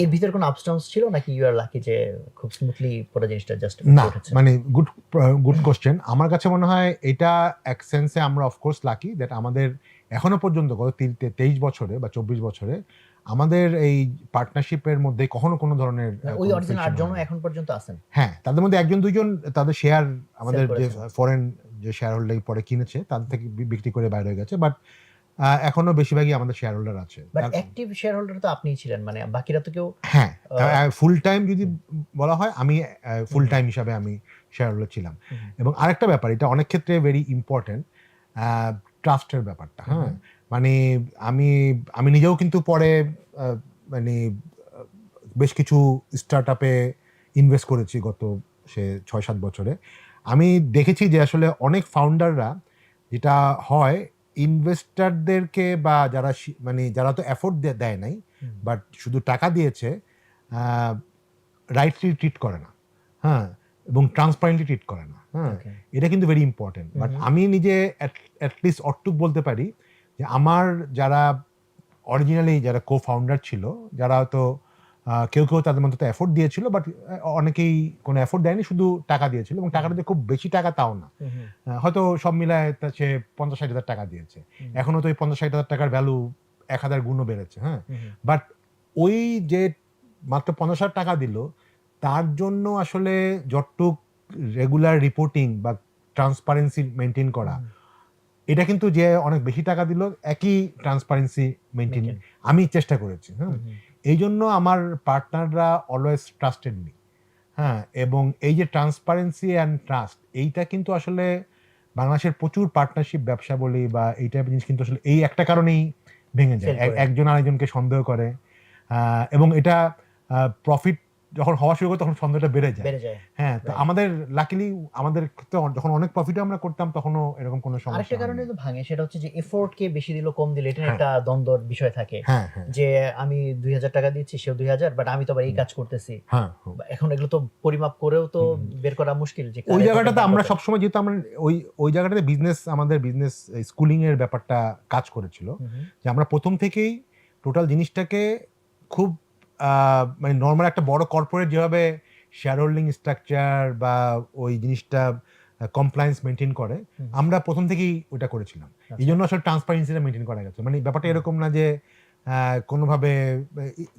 এর ভিতরে কোনো আপস্টাউন্স ছিল নাকি ইউ আর লাকি যে খুব স্মুথলি পুরো জিনিসটা জাস্ট না মানে গুড গুড কোশ্চেন আমার কাছে মনে হয় এটা এক সেন্সে আমরা অফকোর্স লাকি দ্যাট আমাদের এখনও পর্যন্ত গত তেইশ বছরে বা চব্বিশ বছরে আমাদের এই পার্টনারশিপের মধ্যে কখনো কোনো ধরনের ওই অরিজিনাল আটজন এখন পর্যন্ত আছেন। হ্যাঁ তাদের মধ্যে একজন দুইজন তাদের শেয়ার আমাদের যে ফরেন যে শেয়ার হোল্ডার পরে কিনেছে তাদের থেকে বিক্রি করে বাইরে হয়ে গেছে। বাট এখনও বেশিরভাগই আমাদের শেয়ার হোল্ডার আছে। বাট অ্যাক্টিভ শেয়ার হোল্ডার তো আপনিই ছিলেন মানে বাকিরা তো কেউ হ্যাঁ ফুল টাইম যদি বলা হয় আমি ফুল টাইম হিসাবে আমি শেয়ার হোল্ডার ছিলাম। এবং আরেকটা ব্যাপার এটা অনেক ক্ষেত্রে ভেরি ইম্পর্টেন্ট ট্রাস্টের ব্যাপারটা হ্যাঁ? মানে আমি আমি নিজেও কিন্তু পরে মানে বেশ কিছু স্টার্ট আপে ইনভেস্ট করেছি গত সে ছয় সাত বছরে। আমি দেখেছি যে আসলে অনেক ফাউন্ডাররা যেটা হয় ইনভেস্টারদেরকে বা যারা মানে যারা তো এফোর্ট দেয় নাই বাট শুধু টাকা দিয়েছে রাইটলি ট্রিট করে না। হ্যাঁ এবং ট্রান্সপারেন্টলি ট্রিট করে না। হ্যাঁ এটা কিন্তু ভেরি ইম্পর্টেন্ট বাট আমি নিজে অ্যাটলিস্ট অটুক বলতে পারি যে আমার যারা অরিজিনালি যারা কো ফাউন্ডার ছিল যারা হয়তো কেউ কেউ তাদের মধ্যে তো এফোর্ট দিয়েছিল বাট অনেকেই কোনো এফোর্ট দেয়নি শুধু টাকা দিয়েছিল এবং টাকাটা যে খুব বেশি টাকা তাও না হয়তো সব মিলায় সে পঞ্চাশ ষাট হাজার টাকা দিয়েছে হুম। এখনও তো ওই পঞ্চাশ ষাট হাজার টাকার ভ্যালু এক হাজার গুণও বেড়েছে হ্যাঁ। বাট ওই যে মাত্র পঞ্চাশ হাজার টাকা দিল তার জন্য আসলে যতটুক রেগুলার রিপোর্টিং বা ট্রান্সপারেন্সি মেনটেন করা এটা কিন্তু যে অনেক বেশি টাকা দিল একই ট্রান্সপারেন্সি মেনটেন। আমি চেষ্টা করেছি হ্যাঁ। এই জন্য আমার পার্টনাররা অলওয়েজ ট্রাস্টেড মি হ্যাঁ? এবং এই যে ট্রান্সপারেন্সি অ্যান্ড ট্রাস্ট এইটা কিন্তু আসলে বাংলাদেশের প্রচুর পার্টনারশিপ ব্যবসা বলি বা এই টাইপের জিনিস কিন্তু আসলে এই একটা কারণেই ভেঙে যায়। একজন আরেকজনকে সন্দেহ করে এবং এটা প্রফিট যখন হওয়া শুরু করে তখন সন্দেহটা বেড়ে যায়। বেড়ে যায়। হ্যাঁ তো আমাদের লাকিলি আমাদের ক্ষেত্রে যখন অনেক প্রফিট আমরা করতাম তখনও এরকম কোনো সমস্যা আরেকটা কারণে তো ভাঙে সেটা হচ্ছে যে এফোর্ট কে বেশি দিল কম দিল এটা হ্যাঁ। একটা দ্বন্দ্বর বিষয় থাকে। হ্যাঁ হ্যাঁ। যে আমি দুই হাজার টাকা দিচ্ছি সেও দুই হাজার বাট আমি তো আবার এই কাজ করতেছি। এখন এগুলো তো পরিমাপ করেও তো বের করা মুশকিল যে ওই জায়গাটাতে আমরা সবসময় যেহেতু আমরা ওই ওই জায়গাটাতে বিজনেস আমাদের বিজনেস স্কুলিং এর ব্যাপারটা কাজ করেছিল। যে আমরা প্রথম থেকেই টোটাল জিনিসটাকে খুব মানে নর্মাল একটা বড় কর্পোরেট যেভাবে শেয়ার হোল্ডিং স্ট্রাকচার বা ওই জিনিসটা কমপ্লায়েন্স মেনটেন করে আমরা প্রথম থেকেই ওটা করেছিলাম। আচ্ছা। এই জন্য আসলে ট্রান্সপারেন্সিটা মেনটেন করা গেছে। মানে ব্যাপারটা এরকম না যে কোনোভাবে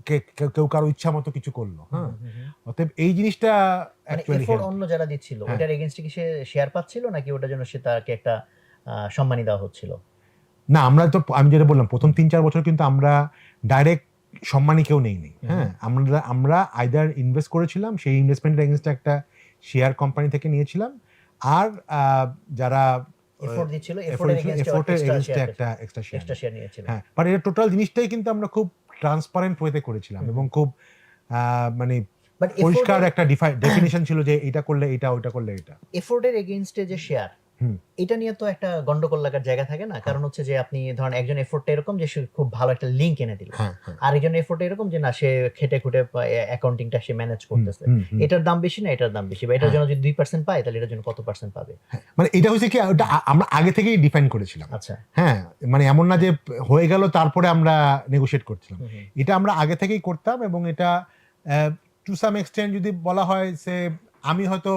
কেউ- কারও ইচ্ছা মতো কিছু করল হ্যাঁ। অতএব এই জিনিসটা মানে অন্য যারা দিচ্ছিল হ্যাঁ। ওটার এগেনস্টে কি সে শেয়ার পাচ্ছিল নাকি ওটার জন্য সে তাকে একটা সম্মানী দেওয়া হচ্ছিল? না আমরা তো আমি যেটা বললাম প্রথম তিন চার বছর কিন্তু আমরা ডাইরেক্ট সম্মানী কেউ নেই নেই। হ্যাঁ আমরা আমরা আইদার ইনভেস্ট করেছিলাম সেই ইনভেস্টমেন্টের এগেনস্টে একটা শেয়ার কোম্পানি থেকে নিয়েছিলাম আর যারা এফোর্টের এগেনস্টে একটা এক্সট্রা শেয়ার হ্যাঁ বাট এটা টোটাল জিনিসটাই কিন্তু আমরা খুব ট্রান্সপারেন্ট ওয়েতে করেছিলাম এবং খুব মানে পরিষ্কার একটা ডেফিনেশন ছিল যে এটা করলে এটা ওইটা করলে এটা। এফোর্টের এগেনস্টে যে শেয়ার। এটা নিয়ে তো একটা গন্ডগোল লাগার জায়গা থাকে না। কারণ হচ্ছে যে আপনি ধরেন একজন এফোর্টটা এরকম যে সে খুব ভালো একটা লিঙ্ক এনে দিল। হ্যাঁ হ্যাঁ। আরেকজন এফোর্ট এরকম যে না সে খেটে খুটে অ্যাকাউন্টিংটা সে ম্যানেজ করতেছে। এটার দাম বেশি না এটার দাম বেশি। বা এটার হ্যাঁ। জন্য যদি দুই পার্সেন্ট পায় তাহলে এটার জন্য কত পার্সেন্ট পাবে? মানে এটা হচ্ছে কি আমরা আগে থেকেই ডিফাইন করেছিলাম। আচ্ছা। হ্যাঁ মানে এমন না যে হয়ে গেল তারপরে আমরা নেগোশিয়েট করছিলাম। এটা আমরা আগে থেকেই করতাম এবং এটা টু সাম এক্সটেন্ট যদি বলা হয় সে আমি হয়তো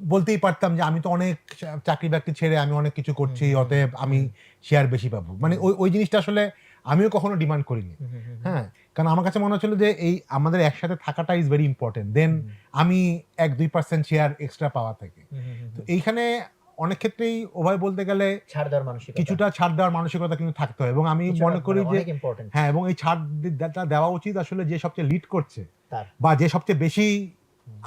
বলতেই পারতাম যে আমি তো অনেক চাকরি বাকরি ছেড়ে আমি অনেক কিছু করছি অতএব আমি শেয়ার বেশি পাবো। মানে ওই ওই জিনিসটা আসলে আমিও কখনো ডিমান্ড করিনি। হ্যাঁ কারণ আমার কাছে মনে হচ্ছিল যে এই আমাদের একসাথে থাকাটা ইজ ভেরি ইম্পর্টেন্ট দেন আমি এক দুই পার্সেন্ট শেয়ার এক্সট্রা পাওয়া থাকে। তো এইখানে অনেক ক্ষেত্রেই ওভাবে বলতে গেলে ছাড় দেওয়ার মানসিকতা। কিছুটা ছাড় দেওয়ার মানসিকতা কিন্তু থাকতে হয় এবং আমি মনে করি মানে যে হ্যাঁ এবং এই ছাড় দেওয়া উচিত আসলে যে সবচেয়ে লিড করছে বা যে সবচেয়ে বেশি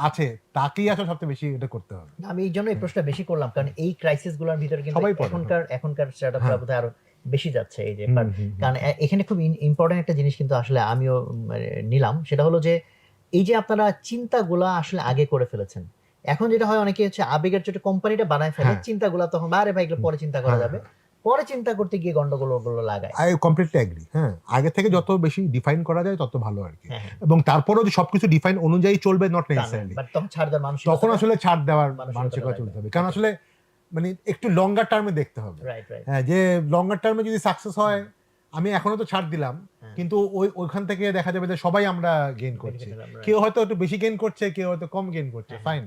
আছে তাকেই আসলে সবচেয়ে বেশি এটা করতে হবে। আমি এই জন্য এই প্রশ্নটা বেশি করলাম কারণ এই ক্রাইসিসগুলোর ভিতরে কিন্তু এখনকার এখনকার স্টার্টআপ হ্যাঁ। বোধহয় আরও বেশি যাচ্ছে এই যে কারণ- এখানে খুব ইম্পর্টেন্ট একটা জিনিস কিন্তু আসলে আমিও মানে নিলাম সেটা হলো যে এই যে আপনারা চিন্তাগুলা আসলে আগে করে ফেলেছেন। এখন যেটা হয় অনেকে হচ্ছে আবেগের চোটে কোম্পানিটা বানায় ফেলে হ্যাঁ। চিন্তাগুলা তখন আরে ভাই এগুলো পরে চিন্তা করা হ্যাঁ, যাবে। পরে চিন্তা করতে গিয়ে গন্ডগোলগুলো লাগায়। আই কমপ্লিটলি এগ্রি হ্যাঁ। আগে থেকে যত বেশি ডিফাইন করা যায় তত ভালো আর কি। হ্যাঁ হ্যাঁ। এবং তারপরেও যে সবকিছু ডিফাইন অনুযায়ী চলবে নট নেসেসারিলি তখন ছাড় দেওয়ার মানুষ তখন আসলে ছাড় দেওয়ার মানসিকতা চলতে হবে। কারণ আসলে মানে একটু লঙ্গার টার্মে দেখতে হবে। রাইট রাইট হ্যাঁ যে লঙ্গার টার্মে যদি সাকসেস হয় আমি এখনও তো ছাড় দিলাম হ্যাঁ। কিন্তু ওই ওইখান থেকে দেখা যাবে যে সবাই আমরা গেইন করছি। কেউ হয়তো একটু বেশি গেইন করছে কেউ হয়তো কম গেইন করছে ফাইন